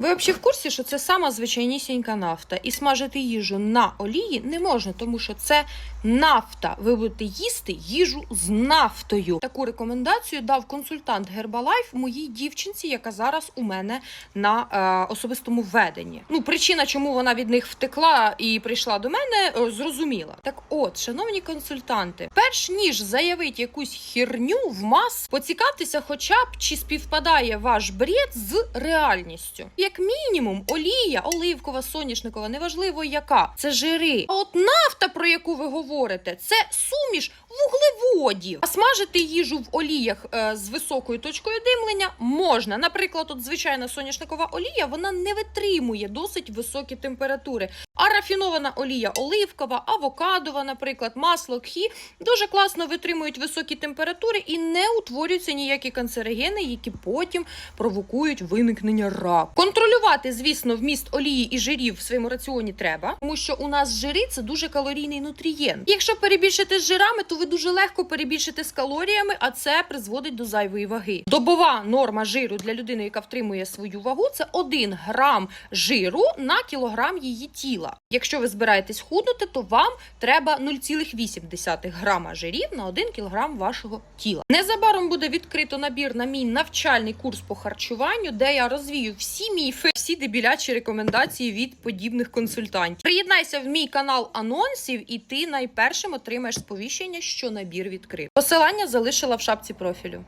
Ви взагалі в курсі, що це сама звичайнісінька нафта, і смажити їжу на олії не можна, тому що це нафта. Ви будете їсти їжу з нафтою. Таку рекомендацію дав консультант Herbalife моїй дівчинці, яка зараз у мене на е, особистому веденні. Ну, причина, чому вона від них втекла і прийшла до мене, е, зрозуміла. Так, от, шановні консультанти, перш ніж заявити якусь херню в мас, поцікавтеся, хоча б чи співпадає ваш бред з реальністю. Як мінімум, олія, оливкова, соняшникова, неважливо яка, це жири. А от нафта, про яку ви говорите, це суміш вуглеводів. А смажити їжу в оліях е, з високою точкою димлення можна. Наприклад, от звичайна соняшникова олія вона не витримує досить високі температури. А рафінована олія оливкова, авокадова, наприклад, масло кхі дуже класно витримують високі температури і не утворюються ніякі канцерогени, які потім провокують виникнення раку. Контролювати, звісно, вміст олії і жирів в своєму раціоні треба, тому що у нас жири це дуже калорійний нутрієнт. Якщо перебільшити з жирами, то ви дуже легко перебільшите з калоріями, а це призводить до зайвої ваги. Добова норма жиру для людини, яка втримує свою вагу, це 1 грам жиру на кілограм її тіла. Якщо ви збираєтесь худнути, то вам треба 0,8 грама жирів на 1 кілограм вашого тіла. Незабаром буде відкрито набір на мій навчальний курс по харчуванню, де я розвію всі міфи, всі дебілячі рекомендації від подібних консультантів. Приєднайся в мій канал анонсів, і ти найпершим отримаєш сповіщення, що набір відкрив. Посилання залишила в шапці профілю.